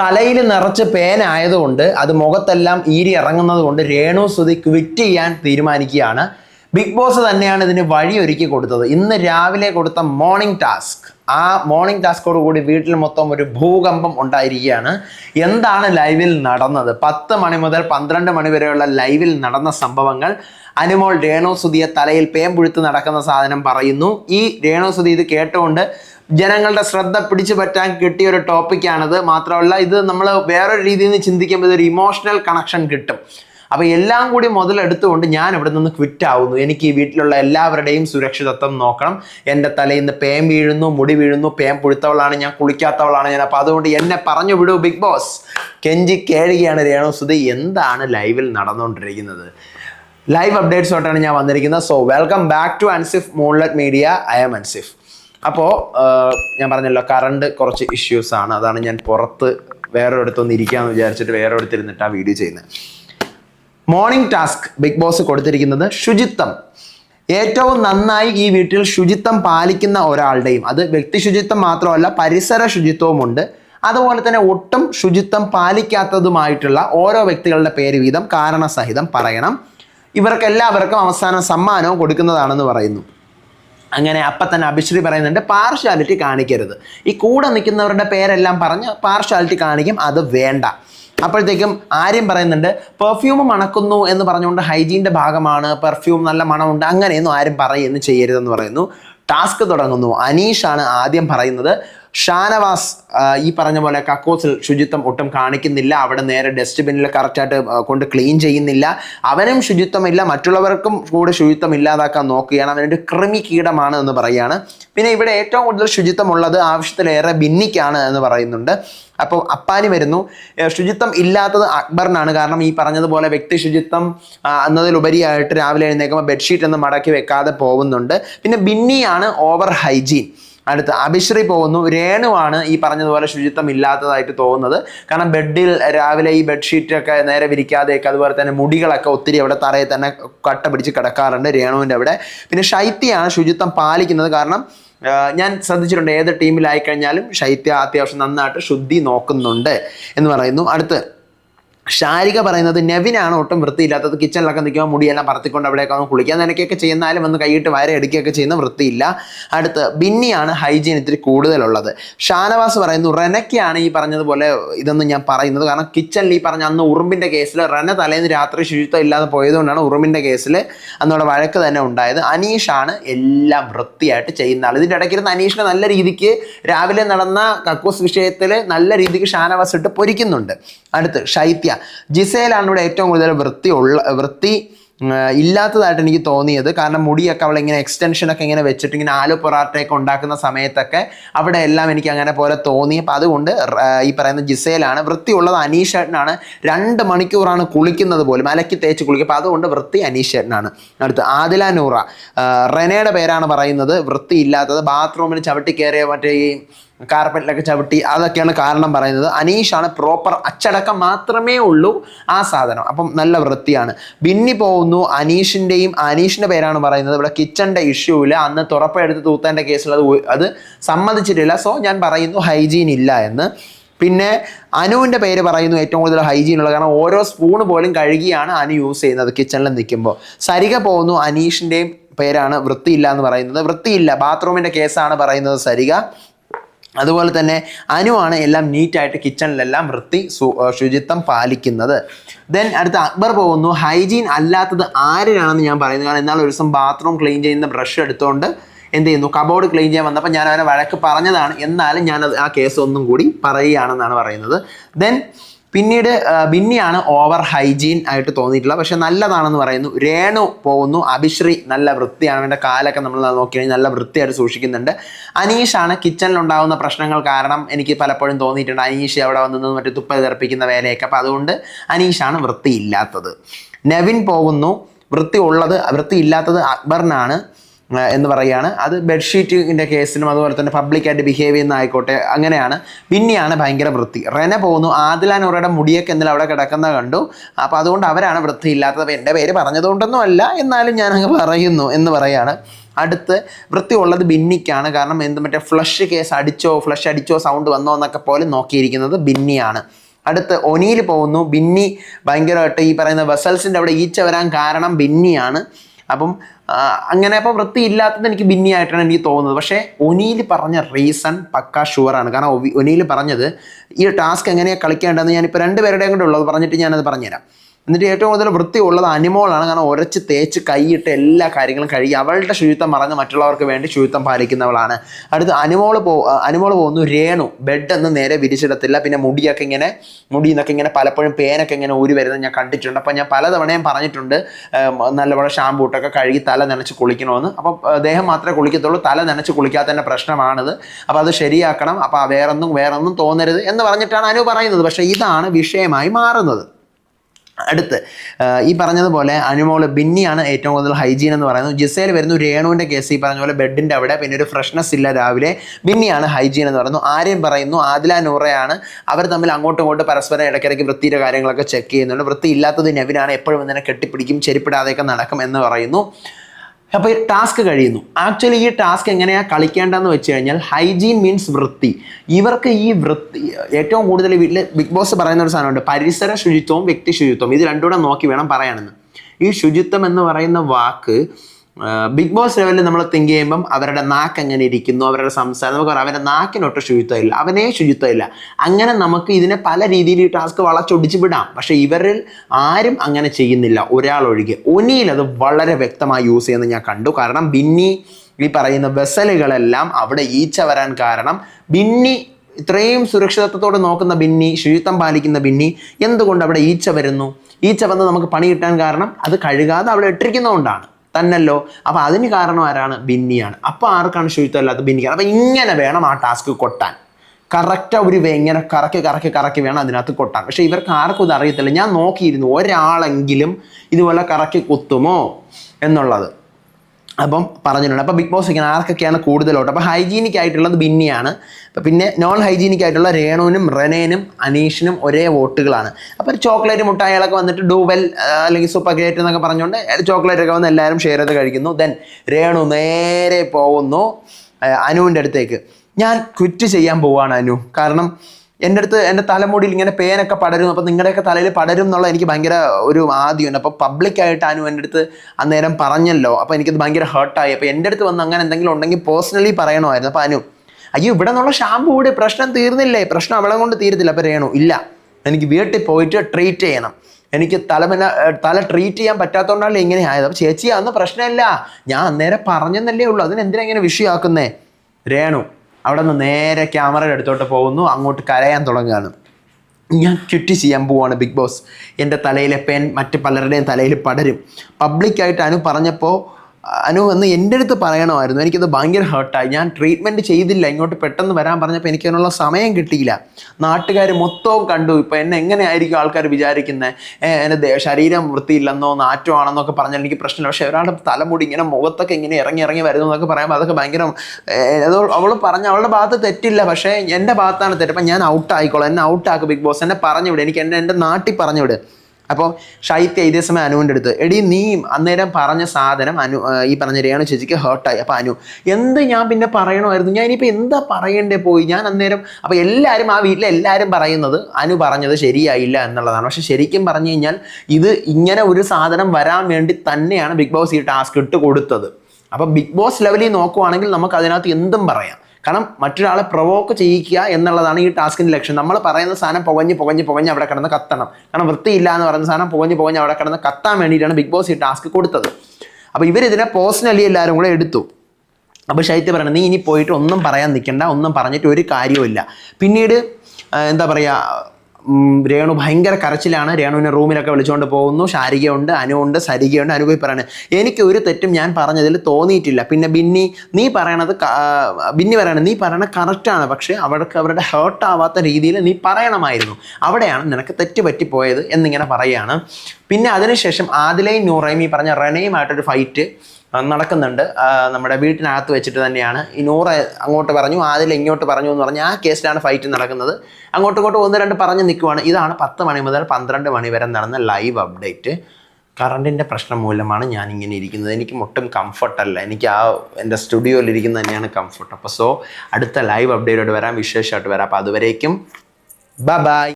തലയിൽ നിറച്ച് പേനായതുകൊണ്ട് അത് മുഖത്തെല്ലാം ഈരി ഇറങ്ങുന്നത് കൊണ്ട് രേണു സുതി ക്വിറ്റ് ചെയ്യാൻ തീരുമാനിക്കുകയാണ്. ബിഗ് ബോസ് തന്നെയാണ് ഇതിന് വഴിയൊരുക്കി കൊടുത്തത്. ഇന്ന് രാവിലെ കൊടുത്ത മോർണിംഗ് ടാസ്ക് ആ മോർണിംഗ് ടാസ്കോട് കൂടി വീട്ടിൽ മൊത്തം ഒരു ഭൂകമ്പം ഉണ്ടായിരിക്കുകയാണ്. എന്താണ് ലൈവിൽ നടന്നത്? പത്ത് മണി മുതൽ പന്ത്രണ്ട് മണി വരെയുള്ള ലൈവിൽ നടന്ന സംഭവങ്ങൾ. അനുമോൾ രേണോസുതിയെ തലയിൽ പേമ്പുഴുത്ത് നടക്കുന്ന സാധനം പറയുന്നു. ഈ രേണോസുതി ഇത് കേട്ടുകൊണ്ട് ജനങ്ങളുടെ ശ്രദ്ധ പിടിച്ചു പറ്റാൻ കിട്ടിയ ഒരു ടോപ്പിക്കാണിത്. മാത്രമല്ല ഇത് നമ്മൾ വേറൊരു രീതിയിൽ നിന്ന് ചിന്തിക്കുമ്പോൾ ഇതൊരു ഇമോഷണൽ കണക്ഷൻ കിട്ടും. അപ്പോൾ എല്ലാം കൂടി മുതലെടുത്തുകൊണ്ട് ഞാൻ ഇവിടെ നിന്ന് ക്വിറ്റ് ആവുന്നു. എനിക്ക് ഈ വീട്ടിലുള്ള എല്ലാവരുടെയും സുരക്ഷിതത്വം നോക്കണം. എന്റെ തലയിൽ നിന്ന് പേം വീഴുന്നു മുടി വീഴുന്നു പേം പുഴുത്തവളാണ് ഞാൻ കുളിക്കാത്തവളാണ് ഞാൻ അപ്പോൾ അതുകൊണ്ട് എന്നെ പറഞ്ഞു വിടൂ ബിഗ് ബോസ് കെഞ്ചി കേഴുകയാണ് രേണു സുധി എന്താണ് ലൈവിൽ നടന്നുകൊണ്ടിരിക്കുന്നത്? ലൈവ് അപ്ഡേറ്റ്സോട്ടാണ് ഞാൻ വന്നിരിക്കുന്നത്. So welcome back to Ansif moonlet media I'm Ansif അപ്പോൾ ഞാൻ പറഞ്ഞല്ലോ കറണ്ട് കുറച്ച് ഇഷ്യൂസ് ആണ്. അതാണ് ഞാൻ പുറത്ത് വേറെ ഒരിടത്തൊന്ന് ഇരിക്കാമെന്ന് വിചാരിച്ചിട്ട് വേറെ ഒരിടത്തിരുന്നിട്ട് ആ വീഡിയോ ചെയ്യുന്നത്. മോർണിംഗ് ടാസ്ക് ബിഗ് ബോസ് കൊടുത്തിരിക്കുന്നത് ശുചിത്വം. ഏറ്റവും നന്നായി ഈ വീട്ടിൽ ശുചിത്വം പാലിക്കുന്ന ഒരാളുടെയും അത് വ്യക്തി ശുചിത്വം മാത്രമല്ല പരിസര ശുചിത്വവുമുണ്ട് അതുപോലെ തന്നെ ഒട്ടും ശുചിത്വം പാലിക്കാത്തതുമായിട്ടുള്ള ഓരോ വ്യക്തികളുടെ പേര് വീതം കാരണസഹിതം പറയണം. ഇവർക്ക് എല്ലാവർക്കും അവസാനം സമ്മാനവും കൊടുക്കുന്നതാണെന്ന് പറയുന്നു. അങ്ങനെ അപ്പം തന്നെ അഭിശ്രീ പറയുന്നുണ്ട് പാർഷ്യാലിറ്റി കാണിക്കരുത്. ഈ കൂടെ നിൽക്കുന്നവരുടെ പേരെല്ലാം പറഞ്ഞ് പാർഷ്യാലിറ്റി കാണിക്കും അത് വേണ്ട. അപ്പോഴത്തേക്കും ആര്യം പറയുന്നുണ്ട് പെർഫ്യൂം മണക്കുന്നു എന്ന് പറഞ്ഞുകൊണ്ട് ഹൈജീന്റെ ഭാഗമാണ് പെർഫ്യൂം നല്ല മണമുണ്ട് അങ്ങനെയൊന്നും ആരും പറയുന്നു ചെയ്യരുതെന്ന് പറയുന്നു. ടാസ്ക് തുടങ്ങുന്നു. അനീഷാണ് ആദ്യം പറയുന്നത് ഷാനവാസ് ഈ പറഞ്ഞ പോലെ കക്കോസിൽ ശുചിത്വം ഒട്ടും കാണിക്കുന്നില്ല. അവിടെ നേരെ ഡസ്റ്റ്ബിന്നിൽ കറക്റ്റായിട്ട് കൊണ്ട് ക്ലീൻ ചെയ്യുന്നില്ല. അവനും ശുചിത്വമില്ല. മറ്റുള്ളവർക്കും കൂടെ ശുചിത്വം ഇല്ലാതാക്കാൻ നോക്കുകയാണ്. അവനൊരു കൃമി കീടമാണ് എന്ന് പറയുകയാണ് പിന്നെ ഇവിടെ ഏറ്റവും കൂടുതൽ ശുചിത്വമുള്ളത് ആവശ്യത്തിലേറെ ഭിന്നിക്കാണ് എന്ന് പറയുന്നുണ്ട്. അപ്പോൾ അപ്പാനി വരുന്നു. ശുചിത്വം ഇല്ലാത്തത് അക്ബറിനാണ്. കാരണം ഈ പറഞ്ഞതുപോലെ വ്യക്തി ശുചിത്വം എന്നതിലുപരിയായിട്ട് രാവിലെ എഴുന്നേക്കുമ്പോൾ ബെഡ്ഷീറ്റ് ഒന്നും മടക്കി വെക്കാതെ പോകുന്നുണ്ട്. പിന്നെ ബിന്നിയാണ് ഓവർ ഹൈജീൻ. അടുത്ത് അഭിശ്രീ പോകുന്നു. രേണുവാണ് ഈ പറഞ്ഞതുപോലെ ശുചിത്വം ഇല്ലാത്തതായിട്ട് തോന്നുന്നത്. കാരണം ബെഡിൽ രാവിലെ ഈ ബെഡ്ഷീറ്റൊക്കെ നേരെ വിരിക്കാതെയൊക്കെ അതുപോലെ തന്നെ മുടികളൊക്കെ ഒത്തിരി അവിടെ തറയിൽ തന്നെ കട്ട പിടിച്ച് കിടക്കാറുണ്ട് രേണുവിന്റെ അവിടെ. പിന്നെ ശൈത്യാണ് ശുചിത്വം പാലിക്കുന്നത്. കാരണം ഞാൻ ശ്രദ്ധിച്ചിട്ടുണ്ട് ഏത് ടീമിലായി കഴിഞ്ഞാലും ശൈത്യ അത്യാവശ്യം നന്നായിട്ട് ശുദ്ധി നോക്കുന്നുണ്ട് എന്ന് പറയുന്നു. അടുത്ത് ഷാരിക പറയുന്നത് നെവിനാണ് ഒട്ടും വൃത്തിയില്ലാത്തത്. കിച്ചണിലൊക്കെ നിൽക്കുമ്പോൾ മുടിയെല്ലാം പറത്തിക്കൊണ്ട് അവിടെയൊക്കെ ഒന്ന് കുളിക്കാൻ നിനക്കൊക്കെ ചെയ്യുന്നാലും വന്ന് കൈയിട്ട് വയറ് എടുക്കുകയൊക്കെ ചെയ്യുന്ന വൃത്തിയില്ല. അടുത്ത് ബിന്നിയാണ് ഹൈജീൻ ഇത്തിരി കൂടുതലുള്ളത്. ഷാനവാസ് പറയുന്നു റെനയ്ക്കാണ് ഈ പറഞ്ഞതുപോലെ ഇതൊന്നും ഞാൻ പറയുന്നത്. കാരണം കിച്ചണിൽ ഈ പറഞ്ഞ അന്ന് ഉറുമ്പിന്റെ കേസിൽ റെന തലേന്ന് രാത്രി ശുചിത്വം ഇല്ലാതെ പോയതുകൊണ്ടാണ് ഉറുമ്പിന്റെ കേസിൽ അന്നവിടെ വഴക്ക് തന്നെ ഉണ്ടായത്. അനീഷാണ് എല്ലാം വൃത്തിയായിട്ട് ചെയ്യുന്ന ആൾ ഇതിന്റെ ഇടയ്ക്കിരുന്ന് അനീഷിനെ നല്ല രീതിക്ക് രാവിലെ നടന്ന കക്കൂസ് വിഷയത്തിൽ നല്ല രീതിക്ക് ഷാനവാസ് ഇട്ട് പൊരിക്കുന്നുണ്ട്. അടുത്ത് ശൈത്യ. ജിസേലാണ് ഇവിടെ ഏറ്റവും കൂടുതൽ വൃത്തി ഉള്ള വൃത്തി ഇല്ലാത്തതായിട്ട് എനിക്ക് തോന്നിയത്. കാരണം മുടിയൊക്കെ അവൾ ഇങ്ങനെ എക്സ്റ്റൻഷനൊക്കെ ഇങ്ങനെ വെച്ചിട്ട് ഇങ്ങനെ ആലു പൊറാട്ടയൊക്കെ ഉണ്ടാക്കുന്ന സമയത്തൊക്കെ അവിടെ എല്ലാം എനിക്ക് അങ്ങനെ പോലെ തോന്നി. അപ്പം അതുകൊണ്ട് ഈ പറയുന്ന ജിസയിലാണ് വൃത്തിയുള്ളത് അനീഷേട്ടനാണ്. രണ്ട് മണിക്കൂറാണ് കുളിക്കുന്നത് പോലും. അലക്കി തേച്ച് കുളിക്കും. അപ്പം അതുകൊണ്ട് വൃത്തി അനീഷേട്ടനാണ്. അടുത്ത് ആദില നൂറ. റെനയുടെ പേരാണ് പറയുന്നത്. വൃത്തിയില്ലാത്തത് ബാത്റൂമിൽ ചവിട്ടി കയറിയ മറ്റേ ഈ കാർപ്പറ്റിലൊക്കെ ചവിട്ടി അതൊക്കെയാണ് കാരണം പറയുന്നത്. അനീഷാണ് പ്രോപ്പർ അച്ചടക്കം മാത്രമേ ഉള്ളൂ ആ സാധനം. അപ്പം നല്ല വൃത്തിയാണ്. ഭിന്നി പോകുന്നു അനീഷിന്റെയും അനീഷിന്റെ പേരാണ് പറയുന്നത്. ഇവിടെ കിച്ചണിന്റെ ഇല്ല അന്ന് തുറപ്പെടുത്ത് തൂത്തേന്റെ കേസിൽ അത് അത് സമ്മതിച്ചിട്ടില്ല. സോ ഞാൻ പറയുന്നു ഹൈജീൻ ഇല്ല എന്ന്. പിന്നെ അനുവിന്റെ പേര് പറയുന്നു ഏറ്റവും കൂടുതൽ ഹൈജീൻ ഉള്ളത് കാരണം ഓരോ സ്പൂൺ പോലും കഴുകിയാണ് അനു യൂസ് ചെയ്യുന്നത് കിച്ചണിൽ നിൽക്കുമ്പോൾ. സരിക പോകുന്നു അനീഷിന്റെയും പേരാണ് വൃത്തിയില്ല എന്ന് പറയുന്നത്. വൃത്തിയില്ല. ബാത്റൂമിന്റെ കേസാണ് പറയുന്നത് സരിക അതുപോലെ തന്നെ അനുവാണ് എല്ലാം നീറ്റായിട്ട് കിച്ചണിലെല്ലാം വൃത്തി ശുചിത്വം പാലിക്കുന്നത്. ദെൻ അടുത്ത അക്ബർ പോകുന്നു. ഹൈജീൻ അല്ലാത്തത് ആരിനാണെന്ന് ഞാൻ പറയുന്നത് കാരണം എന്നാൽ ഒരു ദിവസം ബാത്റൂം ക്ലീൻ ചെയ്യുന്ന ബ്രഷ് എടുത്തുകൊണ്ട് എന്ത് ചെയ്യുന്നു? കബോർഡ് ക്ലീൻ ചെയ്യാൻ വന്നപ്പോൾ ഞാൻ അവനെ വഴക്ക് പറഞ്ഞതാണ്. എന്നാലും ഞാൻ ആ കേസ് ഒന്നും കൂടി പറയുകയാണെന്നാണ് പറയുന്നത്. ദെൻ പിന്നീട് ബിന്നിയാണ് ഓവർ ഹൈജീൻ ആയിട്ട് തോന്നിയിട്ടുള്ളത്. പക്ഷെ നല്ലതാണെന്ന് പറയുന്നു. രേണു പോകുന്നു. അഭിശ്രീ നല്ല വൃത്തിയാണ്. അവന്റെ കാലൊക്കെ നമ്മൾ നോക്കിക്കഴിഞ്ഞാൽ നല്ല വൃത്തിയായിട്ട് സൂക്ഷിക്കുന്നുണ്ട്. അനീഷാണ് കിച്ചണിൽ ഉണ്ടാകുന്ന പ്രശ്നങ്ങൾ കാരണം എനിക്ക് പലപ്പോഴും തോന്നിയിട്ടുണ്ട്. അനീഷ് അവിടെ വന്നു മറ്റേ തുപ്പ തെറിപ്പിക്കുന്ന വേലയൊക്കെ. അപ്പോൾ അതുകൊണ്ട് അനീഷാണ് വൃത്തിയില്ലാത്തത്. നെവിൻ പോകുന്നു. വൃത്തി ഉള്ളത് വൃത്തിയില്ലാത്തത് അക്ബറിനാണ്. എന്ന് പറയുകയാണ്. അത് ബെഡ്ഷീറ്റിന്റെ കേസിലും അതുപോലെ തന്നെ പബ്ലിക്കായിട്ട് ബിഹേവ് ചെയ്യുന്ന ആയിക്കോട്ടെ അങ്ങനെയാണ്. പിന്നെയാണ് ഭയങ്കര വൃത്തി. റെന പോകുന്നു. ആദിലാനൂറയുടെ മുടിയൊക്കെ ഇന്നലെ അവിടെ കിടക്കുന്ന കണ്ടു. അപ്പോൾ അതുകൊണ്ട് അവരാണ് വൃത്തിയില്ലാത്തത്. എന്റെ പേര് പറഞ്ഞതുകൊണ്ടൊന്നും അല്ല. എന്നാലും ഞാൻ അങ്ങ് പറയുന്നു എന്ന് പറയാണ് അടുത്ത് വൃത്തിയുള്ളത് ബിന്നിക്കാണ്. കാരണം എന്ത് മറ്റേ ഫ്ലഷ് കേസ് അടിച്ചോ ഫ്ലഷ് അടിച്ചോ സൗണ്ട് വന്നോ എന്നൊക്കെ പോലെ നോക്കിയിരിക്കുന്നത് ബിന്നിയാണ്. അടുത്ത് ഒനിയിൽ പോകുന്നു. ബിന്നി ഭയങ്കരമായിട്ട് ഈ പറയുന്ന വെസൽസിന്റെ അവിടെ ഈച്ച വരാൻ കാരണം ബിന്നിയാണ്. അപ്പം അങ്ങനെ അപ്പോൾ വൃത്തി ഇല്ലാത്തത് എനിക്ക് ഭിന്നിയായിട്ടാണ് എനിക്ക് തോന്നുന്നത്. പക്ഷേ ഒനിയിൽ പറഞ്ഞ റീസൺ പക്ക ഷുവറാണ് കാരണം ഒനിയിൽ പറഞ്ഞത് ഈ ടാസ്ക് എങ്ങനെയാണ് കളിക്കേണ്ടതെന്ന് ഞാനിപ്പോൾ രണ്ടുപേരുടെയും കൂടെ ഉള്ളത് പറഞ്ഞിട്ട് ഞാനത് പറഞ്ഞുതരാം. എന്നിട്ട് ഏറ്റവും കൂടുതൽ വൃത്തിയുള്ളത് അനിമോളാണ്. കാരണം ഉരച്ച് തേച്ച് കൈയിട്ട് എല്ലാ കാര്യങ്ങളും കഴുകി അവളുടെ ശുചിത്വം മറന്ന് മറ്റുള്ളവർക്ക് വേണ്ടി ശുചിത്വം പാലിക്കുന്നവളാണ്. അടുത്ത് അനിമോൾ പോ അനിമോൾ പോകുന്നു രേണു. ബെഡ് എന്ന് നേരെ വിരിച്ചിടത്തില്ല. പിന്നെ മുടിയൊക്കെ ഇങ്ങനെ മുടി എന്നൊക്കെ ഇങ്ങനെ പലപ്പോഴും പേനൊക്കെ ഇങ്ങനെ ഊരി വരുന്നത് ഞാൻ കണ്ടിട്ടുണ്ട്. അപ്പോൾ ഞാൻ പലതവണയും പറഞ്ഞിട്ടുണ്ട് നല്ലപോലെ ഷാമ്പൂ ഇട്ടൊക്കെ കഴുകി തല നനച്ച് കുളിക്കണമെന്ന് അപ്പോൾ ദേഹം മാത്രമേ കുളിക്കത്തുള്ളൂ. തല നനച്ച് കുളിക്കാത്തതിന്റെ പ്രശ്നമാണിത്. അപ്പോൾ അത് ശരിയാക്കണം. അപ്പോൾ വേറൊന്നും വേറൊന്നും തോന്നരുത് എന്ന് പറഞ്ഞിട്ടാണ് അനു പറയുന്നത്. പക്ഷേ ഇതാണ് വിഷയമായി മാറുന്നത്. അടുത്ത്. ഈ പറഞ്ഞതുപോലെ അനുമോൾ ബിന്നിയാണ് ഏറ്റവും കൂടുതൽ ഹൈജീൻ എന്ന് പറയുന്നത്. ജിസയിൽ വരുന്നു രേണുവിന്റെ കേസ് ഈ പറഞ്ഞ പോലെ ബെഡിന്റെ അവിടെ. പിന്നെ ഒരു ഫ്രഷ്നെസ് ഇല്ല രാവിലെ. ബിന്നിയാണ് ഹൈജീൻ എന്ന് പറയുന്നു. ആരെയും പറയുന്നു ആദില നൂറയാണ്. അവർ തമ്മിൽ അങ്ങോട്ടും ഇങ്ങോട്ടും പരസ്പരം ഇടയ്ക്കിടയ്ക്ക് വൃത്തിയുടെ കാര്യങ്ങളൊക്കെ ചെക്ക് ചെയ്യുന്നുണ്ട്. വൃത്തി ഇല്ലാത്തത് നെവിനാണ് എപ്പോഴും ഇങ്ങനെ കെട്ടിപ്പിടിക്കും ചെരിപ്പിടാതെയൊക്കെ നടക്കും എന്ന് പറയുന്നു. അപ്പോൾ ഈ ടാസ്ക് കഴിയുന്നു. ആക്ച്വലി ഈ ടാസ്ക് എങ്ങനെയാണ് കളിക്കേണ്ടതെന്ന് വെച്ച് കഴിഞ്ഞാൽ ഹൈജീൻ മീൻസ് വൃത്തി. ഇവർക്ക് ഈ വൃത്തി ഏറ്റവും കൂടുതൽ വീട്ടിൽ ബിഗ് ബോസ് പറയുന്ന ഒരു സാധനമുണ്ട്. പരിസര ശുചിത്വവും വ്യക്തി ശുചിത്വവും. ഇത് രണ്ടും കൂടെ നോക്കി വേണം പറയാനെന്ന്. ഈ ശുചിത്വം എന്ന് പറയുന്ന വാക്ക് ബിഗ് ബോസ് ലെവലിൽ നമ്മൾ തിങ്ക് ചെയ്യുമ്പം അവരുടെ നാക്ക് എങ്ങനെ ഇരിക്കുന്നു അവരുടെ സംസാരം നമുക്ക് അവരുടെ നാക്കിനൊട്ട് ശുചിത്വം ഇല്ല അവനേ ശുചിത്വം ഇല്ല അങ്ങനെ നമുക്ക് ഇതിനെ പല രീതിയിൽ ഈ ടാസ്ക് വളച്ചൊടിച്ച് വിടാം. പക്ഷേ ഇവരിൽ ആരും അങ്ങനെ ചെയ്യുന്നില്ല ഒരാൾ ഒഴികെ ഒനിയിൽ അത് വളരെ വ്യക്തമായി യൂസ് ചെയ്യുന്നത് ഞാൻ കണ്ടു. കാരണം ബിന്നി ഈ പറയുന്ന വെസലുകളെല്ലാം അവിടെ ഈച്ച വരാൻ കാരണം ബിന്നി ഇത്രയും സുരക്ഷിതത്വത്തോടെ നോക്കുന്ന ബിന്നി ശുചിത്വം പാലിക്കുന്ന ബിന്നി എന്തുകൊണ്ട് അവിടെ ഈച്ച വരുന്നു? ഈച്ച വന്ന് നമുക്ക് പണി കിട്ടാൻ കാരണം അത് കഴുകാതെ അവിടെ ഇട്ടിരിക്കുന്നതുകൊണ്ടാണ്. തന്നല്ലോ. അപ്പോൾ അതിന് കാരണം ആരാണ്? ബിന്നിയാണ്. അപ്പോൾ ആർക്കാണ് ശുചിത്വം അല്ലാത്ത ബിന്നിക്കാണ് അപ്പോൾ ഇങ്ങനെ വേണം ആ ടാസ്ക് കൊട്ടാൻ. കറക്റ്റ് അവർ ഇങ്ങനെ കറക്കി കറക്കി കറക്കി വേണം അതിനകത്ത് കൊട്ടാൻ. പക്ഷേ ഇവർക്ക് ആർക്കും ഇത് അറിയത്തില്ല. ഞാൻ നോക്കിയിരുന്നു ഒരാളെങ്കിലും ഇതുപോലെ കറക്കി കുത്തുമോ എന്നുള്ളത്. അപ്പം പറഞ്ഞിട്ടുണ്ട്. അപ്പോൾ ബിഗ് ബോസ് ഇങ്ങനെ ആർക്കൊക്കെയാണ് കൂടുതലോട്ട്? അപ്പോൾ ഹൈജീനിക് ആയിട്ടുള്ളത് ബിന്നിയാണ് പിന്നെ നോൺ ഹൈജീനിക് ആയിട്ടുള്ള രേണുവിനും റെനേനും അനീഷിനും ഒരേ വോട്ടുകളാണ്. അപ്പോൾ ചോക്ലേറ്റ് മുട്ടായികളൊക്കെ വന്നിട്ട് ഡൂവൽ അല്ലെങ്കിൽ സൂപ്പർ ഗ്രേറ്റ് എന്നൊക്കെ പറഞ്ഞുകൊണ്ട് ചോക്ലേറ്റ് ഒക്കെ വന്ന് എല്ലാവരും ഷെയർ ചെയ്ത് കഴിക്കുന്നു. ദെൻ രേണു നേരെ പോകുന്നു അനുവിന്റെ അടുത്തേക്ക്. ഞാൻ ക്വിറ്റ് ചെയ്യാൻ പോവാണ് അനു. കാരണം എന്റെ അടുത്ത് എന്റെ തലമുടിയിൽ ഇങ്ങനെ പേനൊക്കെ പടരും. അപ്പോൾ നിങ്ങളുടെയൊക്കെ തലയിൽ പടരും എന്നുള്ള എനിക്ക് ഭയങ്കര ഒരു ആദ്യമുണ്ട്. അപ്പോൾ പബ്ലിക്കായിട്ട് അനു എന്റെ അടുത്ത് അന്നേരം പറഞ്ഞല്ലോ. അപ്പോൾ എനിക്കത് ഭയങ്കര ഹേർട്ടായി അപ്പോൾ എന്റെ അടുത്ത് വന്ന് അങ്ങനെ എന്തെങ്കിലും ഉണ്ടെങ്കിൽ പേഴ്സണലി പറയണമായിരുന്നു. അപ്പോൾ അനു അയ്യോ ഇവിടെ നിന്നുള്ള ഷാമ്പൂ കൂടി പ്രശ്നം തീർന്നില്ലേ? പ്രശ്നം അവളെ കൊണ്ട് തീരത്തില്ല. അപ്പോൾ രേണു ഇല്ല. എനിക്ക് വീട്ടിൽ പോയിട്ട് ട്രീറ്റ് ചെയ്യണം. എനിക്ക് തലമന തല ട്രീറ്റ് ചെയ്യാൻ പറ്റാത്തതുകൊണ്ടല്ലേ ഇങ്ങനെ ആയത്. അപ്പോൾ ചേച്ചി അന്ന് പ്രശ്നമില്ല. ഞാൻ അന്നേരം പറഞ്ഞെന്നല്ലേ ഉള്ളൂ. അതിനെന്തിനാ ഇങ്ങനെ വിഷയമാക്കുന്നേ? രേണു അവിടെ നിന്ന് നേരെ ക്യാമറയുടെ അടുത്തോട്ട് പോകുന്നു. അങ്ങോട്ട് കരയാൻ തുടങ്ങുകയാണ്. ഞാൻ ക്വിറ്റ് ചെയ്യാൻ പോവാണ് ബിഗ് ബോസ്. എന്റെ തലയിലെ പെൻ മറ്റ് പലരുടെയും തലയിൽ പടരും. പബ്ലിക്കായിട്ട് അനു പറഞ്ഞപ്പോൾ അനു എന്ന് എന്റെ അടുത്ത് പറയണമായിരുന്നു എനിക്കത് ഭയങ്കര ഹേർട്ടായി ഞാൻ ട്രീറ്റ്മെന്റ് ചെയ്തില്ല. ഇങ്ങോട്ട് പെട്ടെന്ന് വരാൻ പറഞ്ഞപ്പോൾ എനിക്ക് അതിനുള്ള സമയം കിട്ടിയില്ല. നാട്ടുകാർ മൊത്തവും കണ്ടു. ഇപ്പോൾ എന്നെ എങ്ങനെയായിരിക്കും ആൾക്കാർ വിചാരിക്കുന്നത് എന്റെ ശരീരം വൃത്തിയില്ലെന്നോ നാറ്റമാണെന്നൊക്കെ പറഞ്ഞാൽ എനിക്ക് പ്രശ്നമില്ല. പക്ഷേ ഒരാളുടെ തലമുടി ഇങ്ങനെ മുഖത്തൊക്കെ ഇങ്ങനെ ഇറങ്ങി ഇറങ്ങി വരുന്നു എന്നൊക്കെ പറയുമ്പോൾ അതൊക്കെ ഭയങ്കര അതോ അവൾ പറഞ്ഞ അവളുടെ ഭാഗത്ത് തെറ്റില്ല. പക്ഷേ എന്റെ ഭാഗത്താണ് തെറ്റ്. അപ്പം ഞാൻ ഔട്ട് ആയിക്കോളാം. എന്നെ ഔട്ടാക്കും ബിഗ് ബോസ്. എന്നെ പറഞ്ഞുവിടും. എനിക്ക് എന്റെ എന്റെ നാട്ടിൽ പറഞ്ഞു വിട് അപ്പോൾ ഷൈത്യ ഇതേ സമയം അനുവിന്റെ അടുത്ത് എടി നീ അന്നേരം പറഞ്ഞ സാധനം അനു ഈ പറഞ്ഞ രേണു ചേച്ചിക്ക് ഹേർട്ടായി അപ്പോൾ അനു എന്ത് ഞാൻ പിന്നെ പറയണമായിരുന്നു? ഞാൻ ഇനിയിപ്പോൾ എന്താ പറയണ്ടേ പോയി? ഞാൻ അന്നേരം അപ്പോൾ എല്ലാവരും ആ വീട്ടിലെ എല്ലാവരും പറയുന്നത് അനു പറഞ്ഞത് ശരിയായില്ല എന്നുള്ളതാണ്. പക്ഷെ ശരിക്കും പറഞ്ഞു കഴിഞ്ഞാൽ ഇത് ഇങ്ങനെ ഒരു സാധനം വരാൻ വേണ്ടി തന്നെയാണ് ബിഗ് ബോസ് ഈ ടാസ്ക് ഇട്ട് കൊടുത്തത്. അപ്പോൾ ബിഗ് ബോസ് ലെവലിൽ നോക്കുവാണെങ്കിൽ നമുക്ക് അതിനകത്ത് എന്തും പറയാം. കാരണം മറ്റൊരാളെ പ്രൊവോക്ക് ചെയ്യിക്കുക എന്നുള്ളതാണ് ഈ ടാസ്കിന്റെ ലക്ഷ്യം. നമ്മൾ പറയുന്ന സാധനം പുകഞ്ഞ് പുകഞ്ഞ് പുകഞ്ഞ് അവിടെ കിടന്ന് കത്തണം. കാരണം വൃത്തിയില്ല എന്ന് പറയുന്ന സാധനം പുകഞ്ഞ് പുകഞ്ഞ് അവിടെ കിടന്ന് കത്താൻ വേണ്ടിയിട്ടാണ് ബിഗ് ബോസ് ഈ ടാസ്ക് കൊടുത്തത്. അപ്പോൾ ഇവരിതിനെ പേഴ്സണലി എല്ലാവരും കൂടെ എടുത്തു. അപ്പോൾ ശൈത്യ പറയണം നീ ഇനി പോയിട്ട് ഒന്നും പറയാൻ നിൽക്കണ്ട ഒന്നും പറഞ്ഞിട്ട് ഒരു കാര്യവുമില്ല. പിന്നീട് എന്താ പറയുക രേണു ഭയങ്കര കരച്ചിലാണ്. രേണുവിനെ റൂമിലൊക്കെ വിളിച്ചുകൊണ്ട് പോകുന്നു. ശാരികയുണ്ട് അനുവുണ്ട് സരികയുണ്ട്. അനുപോയി പറയുന്നത് എനിക്ക് ഒരു തെറ്റും ഞാൻ പറഞ്ഞതിൽ തോന്നിയിട്ടില്ല. പിന്നെ ബിന്നി നീ പറയണത് ബിന്നി പറയണത് നീ പറയണത് കറക്റ്റാണ് പക്ഷേ അവർക്ക് അവരുടെ ഹേർട്ട് ആവാത്ത രീതിയിൽ നീ പറയണമായിരുന്നു. അവിടെയാണ് നിനക്ക് തെറ്റ് പറ്റിപ്പോയത് എന്നിങ്ങനെ പറയുകയാണ് പിന്നെ അതിനുശേഷം ആദിലയും നൂറയും ഈ പറഞ്ഞ റനയുമായിട്ടൊരു ഫൈറ്റ് നടക്കുന്നുണ്ട്. നമ്മുടെ വീട്ടിനകത്ത് വെച്ചിട്ട് തന്നെയാണ്. ഈ നൂറ് അങ്ങോട്ട് പറഞ്ഞു ആദിൽ ഇങ്ങോട്ട് പറഞ്ഞു എന്ന് പറഞ്ഞ് ആ കേസിലാണ് ഫൈറ്റ് നടക്കുന്നത്. അങ്ങോട്ടും ഇങ്ങോട്ടും ഒന്ന് രണ്ട് പറഞ്ഞ് നിൽക്കുവാണ്. ഇതാണ് പത്ത് മണി മുതൽ പന്ത്രണ്ട് മണി വരെ നടന്ന ലൈവ് അപ്ഡേറ്റ് കറണ്ടിന്റെ പ്രശ്നം മൂലമാണ് ഞാൻ ഇങ്ങനെ ഇരിക്കുന്നത്. എനിക്ക് ഒട്ടും കംഫർട്ടല്ല എനിക്ക് ആ എന്റെ സ്റ്റുഡിയോയിൽ ഇരിക്കുന്നത് തന്നെയാണ് കംഫർട്ട് അപ്പോൾ സോ അടുത്ത ലൈവ് അപ്ഡേറ്റോട് വരാം. വിശേഷമായിട്ട് വരാം. അപ്പോൾ അതുവരേക്കും ബ ബായ്